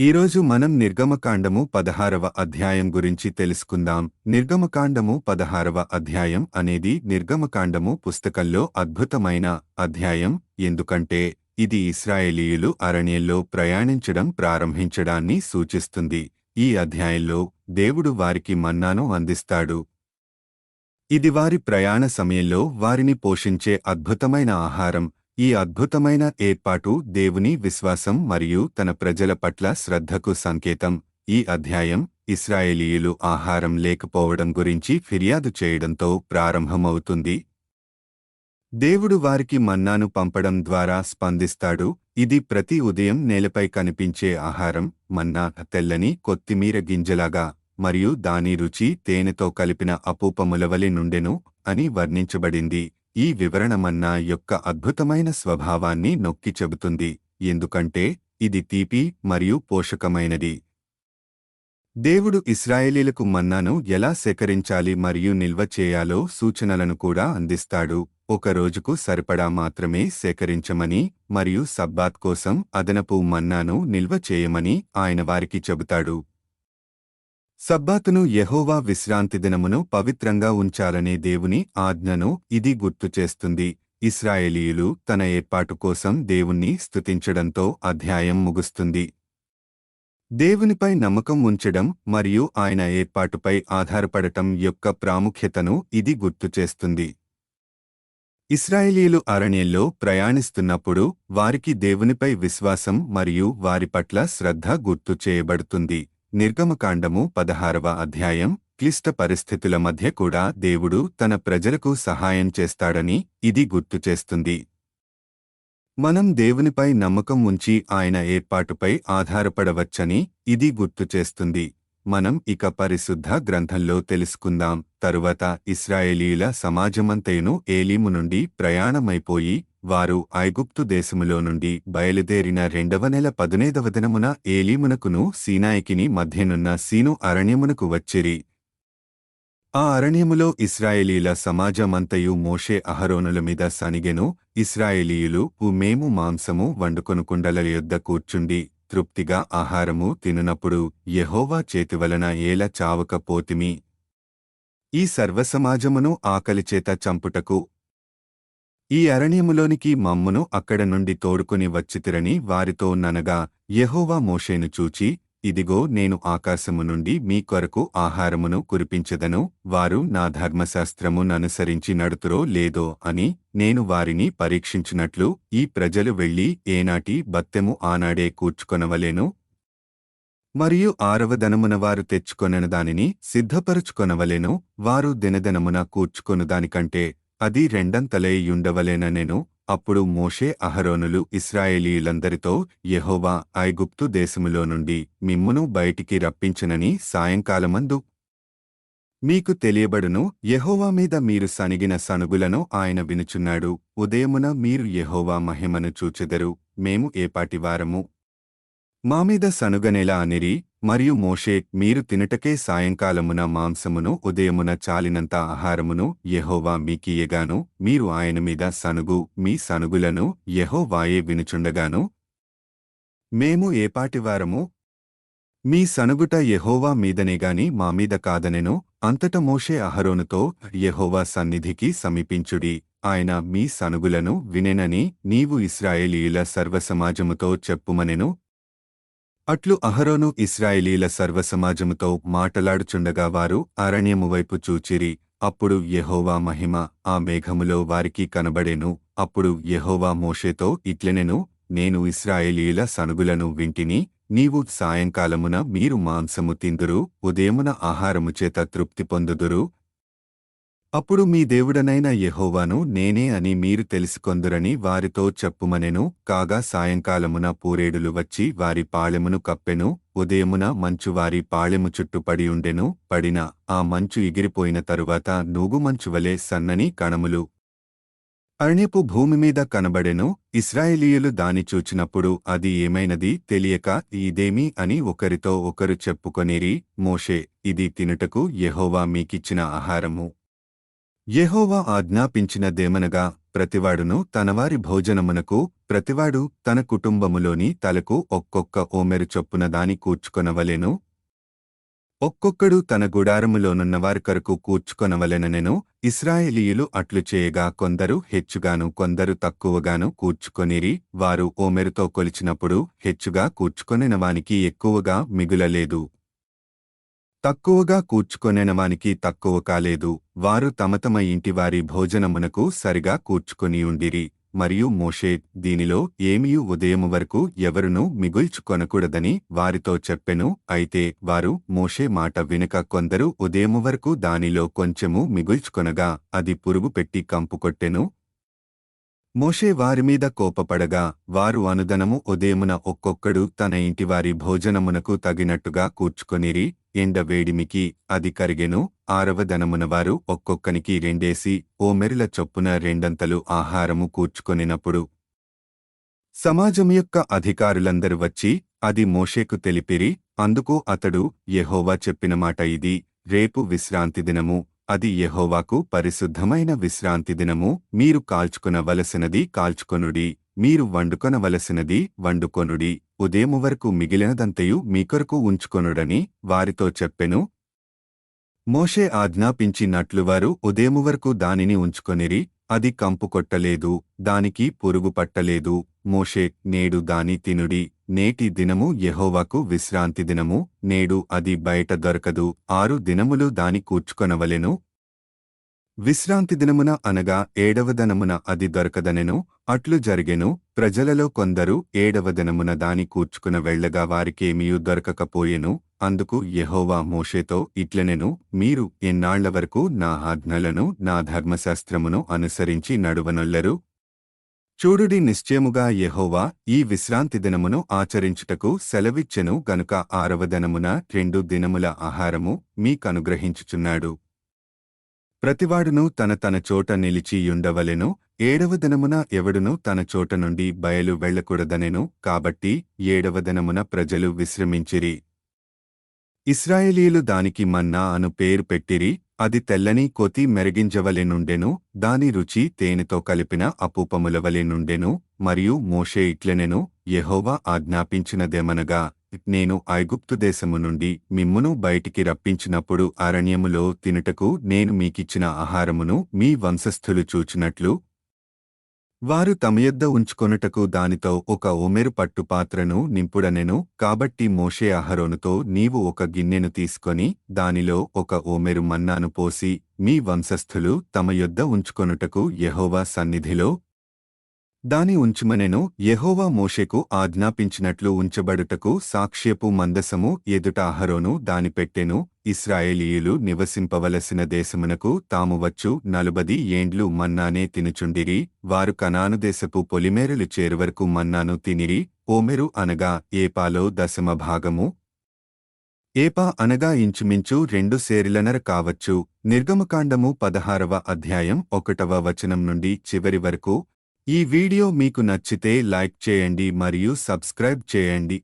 ఈరోజు మనం నిర్గమకాండము పదహారవ అధ్యాయం గురించి తెలుసుకుందాం. నిర్గమకాండము పదహారవ అధ్యాయం అనేది నిర్గమకాండము పుస్తకంలో అద్భుతమైన అధ్యాయం. ఎందుకంటే ఇది ఇస్రాయేలీయులు అరణ్యంలో ప్రయాణించడం ప్రారంభించడాన్ని సూచిస్తుంది. ఈ అధ్యాయంలో దేవుడు వారికి మన్నాను అందిస్తాడు. ఇది వారి ప్రయాణ సమయంలో వారిని పోషించే అద్భుతమైన ఆహారం. ఈ అద్భుతమైన ఏర్పాటు దేవుని విశ్వాసం మరియు తన ప్రజల పట్ల శ్రద్ధకు సంకేతం. ఈ అధ్యాయం ఇస్రాయేలీయులు ఆహారం లేకపోవడం గురించి ఫిర్యాదు చేయడంతో ప్రారంభమవుతుంది. దేవుడు వారికి మన్నాను పంపడం ద్వారా స్పందిస్తాడు ఇది ప్రతి ఉదయం నేలపై కనిపించే ఆహారం మన్నా తెల్లని కొత్తిమీర గింజలాగా మరియు దాని రుచి తేనెతో కలిపిన అపూపములవలి నుండెను అని వర్ణించబడింది. ఈ వివరణ మన్నా యొక్క అద్భుతమైన స్వభావాన్ని నొక్కి చెబుతుంది. ఎందుకంటే ఇది తీపి మరియు పోషకమైనది. దేవుడు ఇస్రాయేలీలకు మన్నాను ఎలా సేకరించాలి మరియు నిల్వ చేయాలో సూచనలను కూడా అందిస్తాడు. ఒక రోజుకు సరిపడా మాత్రమే సేకరించమని మరియు సబ్బాత్ కోసం అదనపు మన్నాను నిల్వ చేయమని ఆయన వారికి చెబుతాడు. సబ్బాతును యహోవా విశ్రాంతి దినమును పవిత్రంగా ఉంచాలనే దేవుని ఆజ్ఞను ఇది గుర్తుచేస్తుంది ఇస్రాయేలీయులు తన ఏర్పాటు కోసం దేవుణ్ణి స్తుతించడంతో అధ్యాయం ముగుస్తుంది. దేవునిపై నమ్మకం ఉంచడం మరియు ఆయన ఏర్పాటుపై ఆధారపడటం యొక్క ప్రాముఖ్యతను ఇది గుర్తుచేస్తుంది ఇస్రాయేలీయులు అరణ్యంలో ప్రయాణిస్తున్నప్పుడు వారికి దేవునిపై విశ్వాసం మరియు వారి పట్ల శ్రద్ధ గుర్తు చేయబడుతుంది. నిర్గమకాండము పదహారవ అధ్యాయం క్లిష్ట పరిస్థితుల మధ్య కూడా దేవుడు తన ప్రజలకు సహాయం చేస్తాడని ఇది గుర్తుచేస్తుంది మనం దేవునిపై నమ్మకం ఉంచి ఆయన ఏర్పాటుపై ఆధారపడవచ్చని ఇది గుర్తుచేస్తుంది మనం ఇక పరిశుద్ధ గ్రంథంలో తెలుసుకుందాం. తరువాత ఇస్రాయేలీల సమాజమంతయును ఏలీము నుండి ప్రయాణమైపోయి వారు ఐగుప్తు దేశములో నుండి బయలుదేరిన రెండవ నెల పదునైదవ దినమున ఏలీమునకును సీనాయికిని మధ్యనున్న సీను అరణ్యమునకు వచ్చిరి. ఆ అరణ్యములో ఇస్రాయేలీల సమాజమంతయు మోషే అహరోనుల మీద సనిగెను ఇస్రాయేలీయులు మేము మాంసము వండుకొనుకుండల యొద్ద కూర్చుండి తృప్తిగా ఆహారము తినునప్పుడు యహోవా చేతివలన ఏల చావకపోతిమి ఈ సర్వసమాజమును ఆకలిచేత చంపుటకు ఈ అరణ్యములోనికి మమ్మును అక్కడ నుండి తోడుకుని వచ్చితిరని వారితో ననగా యహోవా మోషేను చూచి ఇదిగో నేను ఆకాశము నుండి మీ కొరకు ఆహారమును కురిపించదను వారు నా ధర్మశాస్త్రముననుసరించి నడుతురో లేదో అని నేను వారిని పరీక్షించినట్లు ఈ ప్రజలు వెళ్ళి ఏనాటి బత్తెము ఆనాడే కూర్చుకొనవలేను? మరియు ఆరవదనమున వారు తెచ్చుకొనన దానిని సిద్ధపరుచుకొనవలేను? వారు దినదనమున కూర్చుకొను దానికంటే అది రెండంతలేయుండవలెననెను అప్పుడు మోషే అహరోనులు ఇస్రాయేలీలందరితో యెహోవా ఐగుప్తు దేశములో నుండి మిమ్మును బయటికి రప్పించనని సాయంకాలమందు. మీకు తెలియబడును యెహోవా మీద మీరు సనిగిన సనుగులను ఆయన వినుచున్నాడు ఉదయమున మీరు యెహోవా మహిమను చూచెదరు మేము ఏపాటివారము మామీద సనుగనెలా అనిరి మరియు మోషే మీరు తినుటకే సాయంకాలమున మాంసమును ఉదయమున చాలినంత ఆహారమును యహోవా మీకియ్యగాను మీరు ఆయన మీద సనుగు మీ సనుగులను యహోవాయే వినుచుండగాను. మేము ఏపాటివారము మీ సనుగుట యహోవా మీదనేగాని మా మీద కాదనెను. అంతట మోషే అహరోనుతో యెహోవా సన్నిధికి సమీపించుడి. ఆయన మీ సనుగులను వినెనని నీవు ఇస్రాయేలీయుల సర్వసమాజముతో చెప్పుమనెను. అట్లు అహరోను ఇస్రాయేలీల సర్వసమాజముతో మాటలాడుచుండగా వారు అరణ్యము వైపు చూచిరి అప్పుడు యెహోవా మహిమ ఆ మేఘములో వారికి కనబడెను అప్పుడు యెహోవా మోషేతో ఇట్లనెను నేను ఇస్రాయేలీల సనుగులను వింటిని నీవు సాయంకాలమున మీరు మాంసము తిందురు ఉదయమున ఆహారము చేత తృప్తి పొందుదురు అప్పుడు మీ దేవుడనైన యెహోవాను నేనే అని మీరు తెలుసుకొందురని వారితో చెప్పుమనెను. కాగా సాయంకాలమున పూరేడులు వచ్చి వారి పాళెమును కప్పెను. ఉదయమున మంచు వారి పాళెము చుట్టూ పడి ఉండెను. పడిన ఆ మంచు ఎగిరిపోయిన తరువాత నూగుమంచువలే సన్నని కణములు. అరణ్యపు భూమి మీద కనబడెను. ఇస్రాయేలీయులు దాని చూచినప్పుడు అది ఏమైనది తెలియక ఇదేమి అని ఒకరితో ఒకరు చెప్పుకొనిరి. మోషే ఇది తినుటకు యెహోవా మీకిచ్చిన ఆహారము. యెహోవా ఆజ్ఞాపించినదేమనగా ప్రతివాడును తనవారి భోజనమునకు ప్రతివాడు తన కుటుంబములోని తలకు ఒక్కొక్క ఓమెరు చొప్పున దాని కూర్చుకొనవలెను. ఒక్కొక్కడు తన గుడారములోనున్న వారి కొరకు కూర్చుకొనవలెననెను. ఇస్రాయేలీయులు అట్లు చేయగా కొందరు హెచ్చుగాను కొందరు తక్కువగాను కూర్చుకొనిరి వారు ఓమెరుతో కొలిచినప్పుడు హెచ్చుగా కూర్చుకొనినవానికి ఎక్కువగా మిగులలేదు. తక్కువగా కూర్చుకొనెనవానికి తక్కువ కాలేదు. వారు తమ తమ ఇంటివారి భోజనమునకు సరిగా కూర్చుకొనియుండిరి. మరియు మోషే దీనిలో ఏమియు ఉదయము వరకు ఎవరునూ మిగుల్చుకొనకూడదని వారితో చెప్పెను. అయితే వారు మోషే మాట వినక కొందరు ఉదయము వరకు దానిలో కొంచెము మిగుల్చుకొనగా అది పురుగు పెట్టి కంపుకొట్టెను మోషే వారిమీద కోపపడగా వారు అనుదనము ఉదయమున ఒక్కొక్కడు తన ఇంటివారి భోజనమునకు తగినట్టుగా కూర్చుకొనిరి ఎండ వేడిమికి అది కరిగెను ఆరవదనమున వారు ఒక్కొక్కనికి రెండేసి ఓ మెరుల చొప్పున రెండంతలు ఆహారము కూర్చుకొనినప్పుడు సమాజం యొక్క అధికారులందరూ వచ్చి అది మోషేకు తెలిపిరి అందుకు అతడు యెహోవా చెప్పిన మాట ఇది రేపు విశ్రాంతి దినము అది యహోవాకు పరిశుద్ధమైన విశ్రాంతి దినము. మీరు కాల్చుకొనవలసినది కాల్చుకొనుడి. మీరు వండుకొనవలసినది వండుకొనుడి. ఉదయము వరకు మిగిలినదంతయు మీ కొరకు ఉంచుకొనుడని వారితో చెప్పెను. మోషే ఆజ్ఞాపించినట్లు వారు ఉదయము వరకు దానిని ఉంచుకొనిరి. అది కంపు కొట్టలేదు. దానికి పురుగు పట్టలేదు. మోషే నేడు దాని తినుడి. నేటి దినము యెహోవాకు విశ్రాంతి దినము. నేడు అది బయట దొరకదు. ఆరు దినములు దాని కూర్చుకొనవలెను. విశ్రాంతి దినమున అనగా ఏడవ దినమున అది దొరకదనెను. అట్లు జరిగెను. ప్రజలలో కొందరు ఏడవ దినమున దాని కూర్చుకున వెళ్ళగా వారికేమీయూ దొరకకపోయెను. అందుకు యహోవా మోషేతో ఇట్లనెను. మీరు ఎన్నాళ్ళ వరకు నా ఆజ్ఞలను నా ధర్మశాస్త్రమును అనుసరించి నడువనొల్లరు? చూడుడి నిశ్చయముగా యెహోవా ఈ విశ్రాంతి దినమును ఆచరించుటకు సెలవిచ్చెను గనుక ఆరవ దినమున రెండు దినముల ఆహారము మీకనుగ్రహించుచున్నాడు. ప్రతివాడును తన తన చోట నిలిచియుండవలెను ఏడవ దినమున ఎవడును తన చోట నుండి బయలు వెళ్ళకూడదనెను కాబట్టి ఏడవ దినమున ప్రజలు విశ్రమించిరి. ఇస్రాయేలీయులు దానికి మన్నా అను పేరు పెట్టిరి అది తెల్లని కొతి మెరిగించవలెనుండెను దాని రుచి తేనెతో కలిపిన అపూపములవలెనుండెను మరియు మోషే ఇట్లనెను యెహోవా ఆజ్ఞాపించినదేమనగా నేను ఐగుప్తు దేశము నుండి మిమ్మును బయటికి రప్పించినప్పుడు అరణ్యములో తినుటకు నేను మీకిచ్చిన ఆహారమును మీ వంశస్థులు చూచినట్లు వారు తమయద్ద ఉంచుకొనుటకు దానితో ఒక ఓమెరు పట్టుపాత్రను నింపుడనెను కాబట్టి మోషే అహరోనుతో నీవు ఒక గిన్నెను తీసుకొని దానిలో ఒక ఓమెరు మన్నాను పోసి మీ వంశస్థులు తమ యొద్ద ఉంచుకొనుటకు యెహోవా సన్నిధిలో దాని ఉంచుమనెను యహోవా మోషేకు ఆజ్ఞాపించినట్లు ఉంచబడుటకు సాక్ష్యపు మందసము ఎదుట అహరోను దాని పెట్టెను ఇస్రాయేలీయులు నివసింపవలసిన దేశమునకు తాము వచ్చు నలుబది ఏండ్లు మన్నానే తినుచుండిరి. వారు కనాను దేశపు పొలిమేరలు చేరువరకు మన్నాను తినిరి. ఓమెరు అనగా ఏపాలో దశమ భాగము. ఏపా అనగా ఇంచుమించు రెండు సేరిలనర కావచ్చు. నిర్గమకాండము పదహారవ అధ్యాయం ఒకటవ వచనం నుండి చివరి వరకు ఈ వీడియో మీకు నచ్చితే లైక్ చేయండి మరియు సబ్స్క్రైబ్ చేయండి.